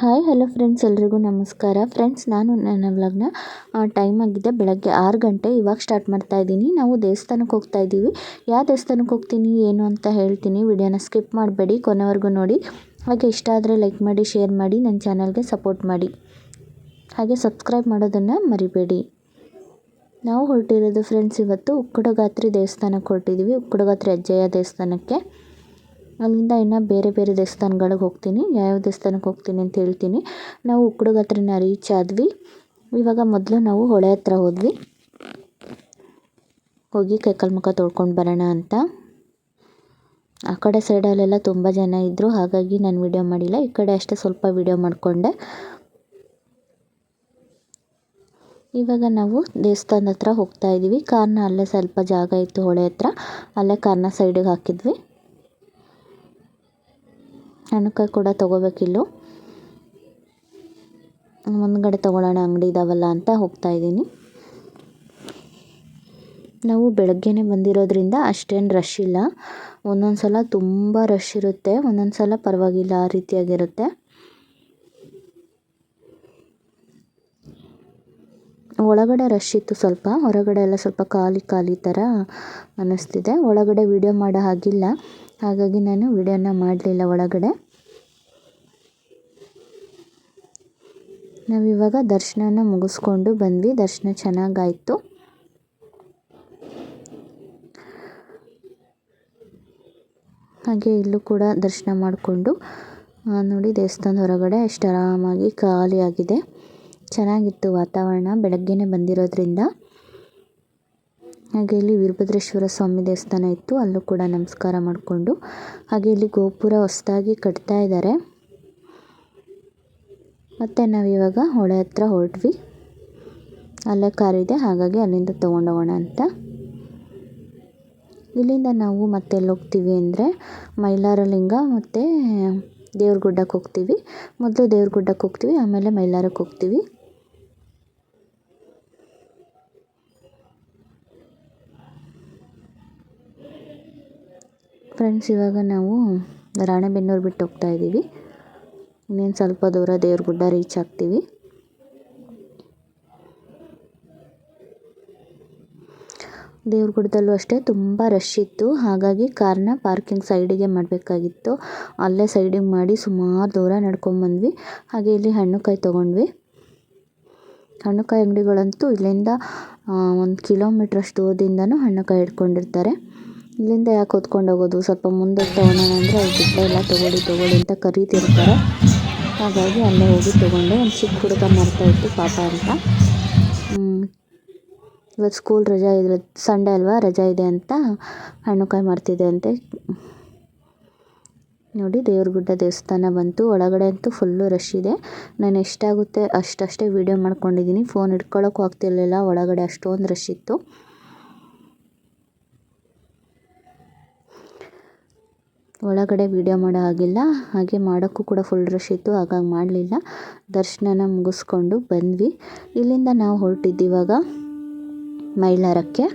Hi hello friends ಎಲ್ರಿಗೂ ನಮಸ್ಕಾರ. Friends ನಾನು ನನ್ನ ವ್ಲಾಗ್ನ ಟೈಮ್ ಆಗಿದೆ ಬೆಳಗ್ಗೆ ಆರು ಗಂಟೆ. ಇವಾಗ ಸ್ಟಾರ್ಟ್ ಮಾಡ್ತಾ ಇದ್ದೀನಿ. ನಾವು ದೇವಸ್ಥಾನಕ್ಕೆ ಹೋಗ್ತಾ ಇದ್ದೀವಿ. ಯಾವ ದೇವಸ್ಥಾನಕ್ಕೆ ಹೋಗ್ತೀನಿ, ಏನು ಅಂತ ಹೇಳ್ತೀನಿ. ವಿಡಿಯೋನ ಸ್ಕಿಪ್ ಮಾಡಬೇಡಿ. ಕೊನೆವರೆಗೂ ನೋಡಿ. ಹಾಗೆ ಇಷ್ಟ ಆದರೆ ಲೈಕ್ ಮಾಡಿ ಶೇರ್ ಮಾಡಿ ನನ್ನ ಚಾನಲ್ಗೆ ಸಪೋರ್ಟ್ ಮಾಡಿ. ಹಾಗೆ ಸಬ್ಸ್ಕ್ರೈಬ್ ಮಾಡೋದನ್ನು ಮರಿಬೇಡಿ. ನಾವು ಹೊರಟಿರೋದು ಫ್ರೆಂಡ್ಸ್ ಇವತ್ತು ಉಕ್ಕಡಗಾತ್ರಿ ದೇವಸ್ಥಾನಕ್ಕೆ ಹೊರಟಿದ್ದೀವಿ ಉಕ್ಕಡಗಾತ್ರಿ ಅಜ್ಜಯ್ಯ ದೇವಸ್ಥಾನಕ್ಕೆ. ಅಲ್ಲಿಂದ ಇನ್ನು ಬೇರೆ ಬೇರೆ ದೇವಸ್ಥಾನಗಳಿಗೆ ಹೋಗ್ತೀನಿ. ಯಾವ್ಯಾವ ದೇವಸ್ಥಾನಕ್ಕೆ ಹೋಗ್ತೀನಿ ಅಂತ ಹೇಳ್ತೀನಿ. ನಾವು ಉಕ್ಕಡುಗ ಹತ್ರನ ರೀಚ್ ಆದ್ವಿ. ಇವಾಗ ಮೊದಲು ನಾವು ಹೊಳೆ ಹತ್ರ ಹೋದ್ವಿ. ಹೋಗಿ ಕೈಕಾಲು ಮುಖ ತೊಳ್ಕೊಂಡು ಬರೋಣ ಅಂತ. ಆ ಕಡೆ ಸೈಡಲ್ಲೆಲ್ಲ ತುಂಬ ಜನ ಇದ್ದರು ಹಾಗಾಗಿ ನಾನು ವಿಡಿಯೋ ಮಾಡಿಲ್ಲ. ಈ ಕಡೆ ಅಷ್ಟೇ ಸ್ವಲ್ಪ ವಿಡಿಯೋ ಮಾಡಿಕೊಂಡೆ. ಇವಾಗ ನಾವು ದೇವಸ್ಥಾನದ ಹತ್ರ ಹೋಗ್ತಾ ಇದ್ದೀವಿ ಕಾರ್ನ ಅಲ್ಲೇ ಸ್ವಲ್ಪ ಜಾಗ ಇತ್ತು ಹೊಳೆ ಹತ್ರ. ಅಲ್ಲೇ ಕಾರ್ನ ಸೈಡಿಗೆ ಹಾಕಿದ್ವಿ. ಹಣ್ಣುಕಾಯಿ ಕೂಡ ತೊಗೋಬೇಕಿಲ್ಲು. ಮುಂದ್ಗಡೆ ತೊಗೊಳ್ಳೋಣ, ಅಂಗಡಿ ಇದಾವಲ್ಲ ಅಂತ ಹೋಗ್ತಾ ಇದ್ದೀನಿ. ನಾವು ಬೆಳಗ್ಗೆನೇ ಬಂದಿರೋದ್ರಿಂದ ಅಷ್ಟೇನು ರಶ್ ಇಲ್ಲ. ಒಂದೊಂದು ಸಲ ತುಂಬ ರಶ್ ಇರುತ್ತೆ. ಒಂದೊಂದು ಸಲ ಪರವಾಗಿಲ್ಲ, ಆ ರೀತಿಯಾಗಿರುತ್ತೆ. ಒಳಗಡೆ ರಶ್ ಇತ್ತು ಸ್ವಲ್ಪ. ಹೊರಗಡೆ ಎಲ್ಲ ಸ್ವಲ್ಪ ಖಾಲಿ ಖಾಲಿ ಥರ ಅನ್ನಿಸ್ತಿದೆ ಒಳಗಡೆ ವಿಡಿಯೋ ಮಾಡೋ ಹಾಗಿಲ್ಲ. ಹಾಗಾಗಿ ನಾನು ವಿಡಿಯೋನ ಮಾಡಲಿಲ್ಲ ಒಳಗಡೆ. ನಾವಿವಾಗ ದರ್ಶನನ ಮುಗಿಸ್ಕೊಂಡು ಬಂದ್ವಿ. ದರ್ಶನ ಚೆನ್ನಾಗಾಯಿತು. ಹಾಗೆ ಇಲ್ಲೂ ಕೂಡ ದರ್ಶನ ಮಾಡಿಕೊಂಡು ನೋಡಿ ದೇವಸ್ಥಾನದ ಹೊರಗಡೆ ಎಷ್ಟು ಆರಾಮಾಗಿ ಖಾಲಿಯಾಗಿದೆ. ಚೆನ್ನಾಗಿತ್ತು ವಾತಾವರಣ. ಬೆಳಗ್ಗೆನೇ ಬಂದಿರೋದ್ರಿಂದ. ಹಾಗೆ ಇಲ್ಲಿ ವೀರಭದ್ರೇಶ್ವರ ಸ್ವಾಮಿ ದೇವಸ್ಥಾನ ಇತ್ತು. ಅಲ್ಲೂ ಕೂಡ ನಮಸ್ಕಾರ ಮಾಡಿಕೊಂಡು ಹಾಗೆ ಇಲ್ಲಿ ಗೋಪುರ ಹೊಸದಾಗಿ ಕಟ್ತಾ ಇದ್ದಾರೆ. ಮತ್ತು ನಾವಿವಾಗ ಹೊಳೆ ಹತ್ರ ಹೊರಟ್ವಿ. ಅಲ್ಲೇ ಕಾರಿದೆ ಹಾಗಾಗಿ ಅಲ್ಲಿಂದ ತೊಗೊಂಡೋಗೋಣ ಅಂತ. ಇಲ್ಲಿಂದ ನಾವು ಮತ್ತೆ ಎಲ್ಲಿ ಹೋಗ್ತೀವಿ ಅಂದರೆ ಮೈಲಾರಲಿಂಗ ಮತ್ತು ದೇವ್ರಗುಡ್ಡಕ್ಕೆ ಹೋಗ್ತೀವಿ. ಮೊದಲು ದೇವ್ರ ಗುಡ್ಡಕ್ಕೆ ಹೋಗ್ತೀವಿ, ಆಮೇಲೆ ಮೈಲಾರಕ್ಕೆ ಹೋಗ್ತೀವಿ. ಫ್ರೆಂಡ್ಸ್ ಇವಾಗ ನಾವು ರಾಣೆಬೆನ್ನೂರು ಬಿಟ್ಟು ಹೋಗ್ತಾ ಇದ್ದೀವಿ. ಇನ್ನೇನು ಸ್ವಲ್ಪ ದೂರ ದೇವ್ರ ಗುಡ್ಡ ರೀಚ್ ಆಗ್ತೀವಿ. ದೇವ್ರ ಗುಡ್ಡದಲ್ಲೂ ಅಷ್ಟೇ ತುಂಬ ರಶ್ ಇತ್ತು. ಹಾಗಾಗಿ ಕಾರ್ನ ಪಾರ್ಕಿಂಗ್ ಸೈಡಿಗೆ ಮಾಡಬೇಕಾಗಿತ್ತು. ಅಲ್ಲೇ ಸೈಡಿಗೆ ಮಾಡಿ ಸುಮಾರು ದೂರ ನಡ್ಕೊಂಬಂದ್ವಿ ಹಾಗೆ ಇಲ್ಲಿ ಹಣ್ಣುಕಾಯಿ ತೊಗೊಂಡ್ವಿ. ಹಣ್ಣುಕಾಯಿ ಅಂಗಡಿಗಳಂತೂ ಇಲ್ಲಿಂದ ಒಂದು ಕಿಲೋಮೀಟ್ರಷ್ಟು ದೂರದಿಂದನೂ ಹಣ್ಣುಕಾಯಿ ಇಟ್ಕೊಂಡಿರ್ತಾರೆ ಇಲ್ಲಿಂದ ಯಾಕೆ ಹೊತ್ಕೊಂಡು ಹೋಗೋದು? ಸ್ವಲ್ಪ ಮುಂದೆ ತೊಗೊಳೋಣ ಅಂದರೆ ಅವ್ರು ಗಿಡ ಎಲ್ಲ ತೊಗೊಳ್ಳಿ ತೊಗೊಳ್ಳಿ ಅಂತ ಕರೀತಿರ್ತಾರೆ. ಹಾಗಾಗಿ ಅಲ್ಲೇ ಹೋಗಿ ತೊಗೊಂಡೆ. ಒಂದು ಚಿಕ್ಕ ಹುಡುಗ ಮಾಡ್ತಾ ಇತ್ತು, ಪಾಪ ಅಂತ. ಇವತ್ತು ಸ್ಕೂಲ್ ರಜಾ ಇದೆ ಸಂಡೇ ಅಲ್ವಾ? ರಜಾ ಇದೆ ಅಂತ ಹಣ್ಣುಕಾಯಿ ಮಾಡ್ತಿದ್ದೆ ಅಂತೆ ನೋಡಿ ದೇವ್ರ ಗುಡ್ಡ ದೇವಸ್ಥಾನ ಬಂತು. ಒಳಗಡೆ ಅಂತೂ ಫುಲ್ಲು ರಶ್ ಇದೆ. ನಾನು ಎಷ್ಟಾಗುತ್ತೆ ಅಷ್ಟಷ್ಟೇ ವೀಡಿಯೋ ಮಾಡ್ಕೊಂಡಿದ್ದೀನಿ. ಫೋನ್ ಇಟ್ಕೊಳ್ಳೋಕ್ಕೂ ಆಗ್ತಿರ್ಲಿಲ್ಲ. ಒಳಗಡೆ ಅಷ್ಟೊಂದು ರಶ್ ಇತ್ತು. ಒಳಗಡೆ ವೀಡಿಯೋ ಮಾಡೋ ಹಾಗಿಲ್ಲ. ಹಾಗೆ ಮಾಡೋಕ್ಕೂ ಕೂಡ ಫುಲ್ ರಶ್ ಇತ್ತು, ಹಾಗಾಗಿ ಮಾಡಲಿಲ್ಲ. ದರ್ಶನನ ಮುಗಿಸ್ಕೊಂಡು ಬಂದ್ವಿ. ಇಲ್ಲಿಂದ ನಾವು ಹೊರಟಿದ್ದೀವಾಗ ಮೈಲಾರಕ್ಕೆ.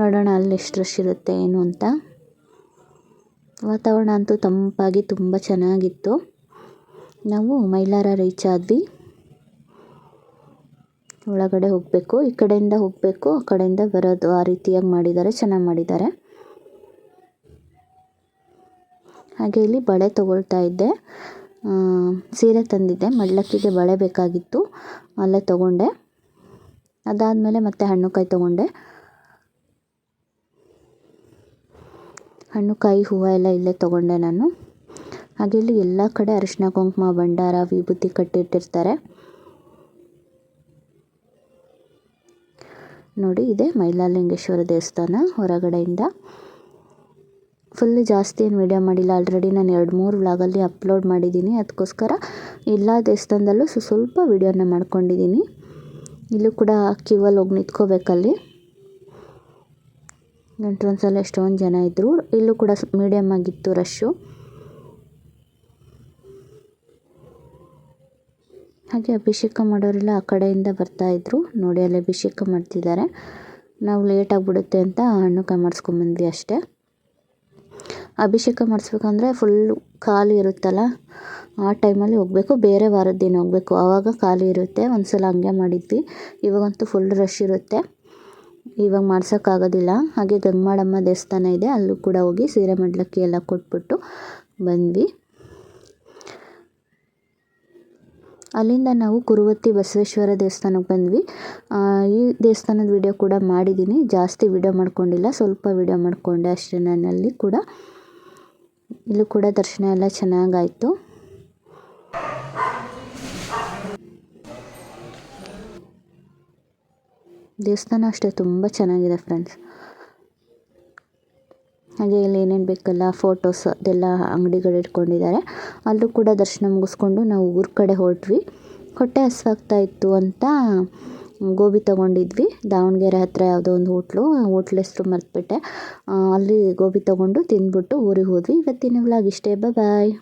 ನೋಡೋಣ ಅಲ್ಲಿ ಎಷ್ಟು ರಶ್ ಇರುತ್ತೆ, ಏನು ಅಂತ. ವಾತಾವರಣ ಅಂತೂ ತಂಪಾಗಿ ತುಂಬ ಚೆನ್ನಾಗಿತ್ತು. ನಾವು ಮೈಲಾರ ರೀಚ್ ಆದ್ವಿ. ಒಳಗಡೆ ಹೋಗಬೇಕು, ಈ ಕಡೆಯಿಂದ ಹೋಗಬೇಕು, ಆ ಕಡೆಯಿಂದ ಬರೋದು ಆ ರೀತಿಯಾಗಿ ಮಾಡಿದ್ದಾರೆ, ಚೆನ್ನಾಗಿ ಮಾಡಿದ್ದಾರೆ. ಹಾಗೆ ಇಲ್ಲಿ ಬಳೆ ತೊಗೊಳ್ತಾ ಇದ್ದೆ. ಸೀರೆ ತಂದಿದ್ದೆ. ಮಡ್ಲಕ್ಕಿಗೆ ಬಳೆ ಬೇಕಾಗಿತ್ತು. ಅಲ್ಲೇ ತೊಗೊಂಡೆ. ಅದಾದಮೇಲೆ ಮತ್ತೆ ಹಣ್ಣುಕಾಯಿ ತೊಗೊಂಡೆ. ಹಣ್ಣುಕಾಯಿ, ಹೂವು ಎಲ್ಲ ಇಲ್ಲೇ ತೊಗೊಂಡೆ ನಾನು. ಹಾಗೆ ಇಲ್ಲಿ ಎಲ್ಲ ಕಡೆ ಅರಿಶಿನ ಕುಂಕುಮ, ಭಂಡಾರ, ವಿಭೂತಿ ಕಟ್ಟಿಟ್ಟಿರ್ತಾರೆ. ನೋಡಿ, ಇದೆ ಮೈಲಾಲಿಂಗೇಶ್ವರ ದೇವಸ್ಥಾನ ಹೊರಗಡೆಯಿಂದ. ಫುಲ್ ಜಾಸ್ತಿ ಏನು ವೀಡಿಯೋ ಮಾಡಿಲ್ಲ. ಆಲ್ರೆಡಿ ನಾನು ಎರಡು, ಮೂರು ವ್ಲಾಗಲ್ಲಿ ಅಪ್ಲೋಡ್ ಮಾಡಿದ್ದೀನಿ ಅದಕ್ಕೋಸ್ಕರ ಎಲ್ಲ ದೇವಸ್ಥಾನದಲ್ಲೂ ಸ್ವಲ್ಪ ವೀಡಿಯೋನ ಮಾಡ್ಕೊಂಡಿದ್ದೀನಿ ಇಲ್ಲೂ ಕೂಡ ಕ್ಯೂವಲ್ಲಿ ಹೋಗಿ ನಿಂತ್ಕೋಬೇಕಲ್ಲಿ. ಎಂಟ್ರೆನ್ಸಲ್ಲಿ ಎಷ್ಟೊಂದು ಜನ ಇದ್ದರು ಇಲ್ಲೂ ಕೂಡ ಮೀಡಿಯಮ್ ಆಗಿತ್ತು ರಶ್ಶು ಹಾಗೆ ಅಭಿಷೇಕ ಮಾಡೋರೆಲ್ಲ ಆ ಕಡೆಯಿಂದ ಬರ್ತಾಯಿದ್ರು ನೋಡಿ ಅಲ್ಲಿ ಅಭಿಷೇಕ ಮಾಡ್ತಿದ್ದಾರೆ. ನಾವು ಲೇಟ್ ಆಗಿಬಿಡುತ್ತೆ ಅಂತ ಹಣ್ಣು ಕಾಯಿ ಮಾಡಿಸ್ಕೊಂಬಂದ್ವಿ ಅಷ್ಟೇ. ಅಭಿಷೇಕ ಮಾಡಿಸ್ಬೇಕಂದ್ರೆ ಫುಲ್ಲು ಖಾಲಿ ಇರುತ್ತಲ್ಲ? ಆ ಟೈಮಲ್ಲಿ ಹೋಗಬೇಕು. ಬೇರೆ ವಾರದ ದಿನ ಹೋಗಬೇಕು. ಆವಾಗ ಖಾಲಿ ಇರುತ್ತೆ. ಒಂದು ಸಲ ಹಂಗೆ ಮಾಡಿದ್ವಿ. ಇವಾಗಂತೂ ಫುಲ್ ರಶ್ ಇರುತ್ತೆ. ಇವಾಗ ಮಾಡ್ಸೋಕ್ಕಾಗೋದಿಲ್ಲ. ಹಾಗೆ ಗಂಗಮಾಳಮ್ಮ ದೇವಸ್ಥಾನ ಇದೆ. ಅಲ್ಲೂ ಕೂಡ ಹೋಗಿ ಸೀರೆ ಮಂಡಲಕ್ಕಿ ಎಲ್ಲ ಕೊಟ್ಬಿಟ್ಟು ಬಂದ್ವಿ. ಅಲ್ಲಿಂದ ನಾವು ಕುರುವತ್ತಿ ಬಸವೇಶ್ವರ ದೇವಸ್ಥಾನಕ್ಕೆ ಬಂದ್ವಿ. ಈ ದೇವಸ್ಥಾನದ ವಿಡಿಯೋ ಕೂಡ ಮಾಡಿದ್ದೀನಿ ಜಾಸ್ತಿ ವಿಡಿಯೋ ಮಾಡ್ಕೊಂಡಿಲ್ಲ. ಸ್ವಲ್ಪ ವಿಡಿಯೋ ಮಾಡಿಕೊಂಡೆ ಅಷ್ಟೇ ನನ್ನಲ್ಲಿ ಕೂಡ. ಇಲ್ಲೂ ಕೂಡ ದರ್ಶನ ಎಲ್ಲ ಚೆನ್ನಾಗಾಯಿತು. ದೇವಸ್ಥಾನ ಅಷ್ಟೇ ತುಂಬ ಚೆನ್ನಾಗಿದೆ ಫ್ರೆಂಡ್ಸ್ ಹಾಗೆ ಇಲ್ಲಿ ಏನೇನು ಬೇಕಲ್ಲ ಫೋಟೋಸ್ ಅದೆಲ್ಲ ಅಂಗಡಿಗಳು ಇಟ್ಕೊಂಡಿದ್ದಾರೆ. ಅಲ್ಲೂ ಕೂಡ ದರ್ಶನ ಮುಗಿಸ್ಕೊಂಡು ನಾವು ಊರ ಕಡೆ ಹೊರಟ್ವಿ. ಹೊಟ್ಟೆ ಹಸ್ವಾಗ್ತಾ ಇತ್ತು ಅಂತ ಗೋಬಿ ತೊಗೊಂಡಿದ್ವಿ. ದಾವಣಗೆರೆ ಹತ್ತಿರ ಯಾವುದೋ ಒಂದು ಹೋಟ್ಲು. ಹೋಟ್ಲ್ ಹೆಸ್ರು ಮರೆತ್ಬಿಟ್ಟೆ. ಅಲ್ಲಿ ಗೋಬಿ ತೊಗೊಂಡು ತಿಂದ್ಬಿಟ್ಟು ಊರಿಗೆ ಹೋದ್ವಿ. ಇವತ್ತಿನ ವ್ಲಾಗ್ ಇಷ್ಟೇ. ಬಾಯ್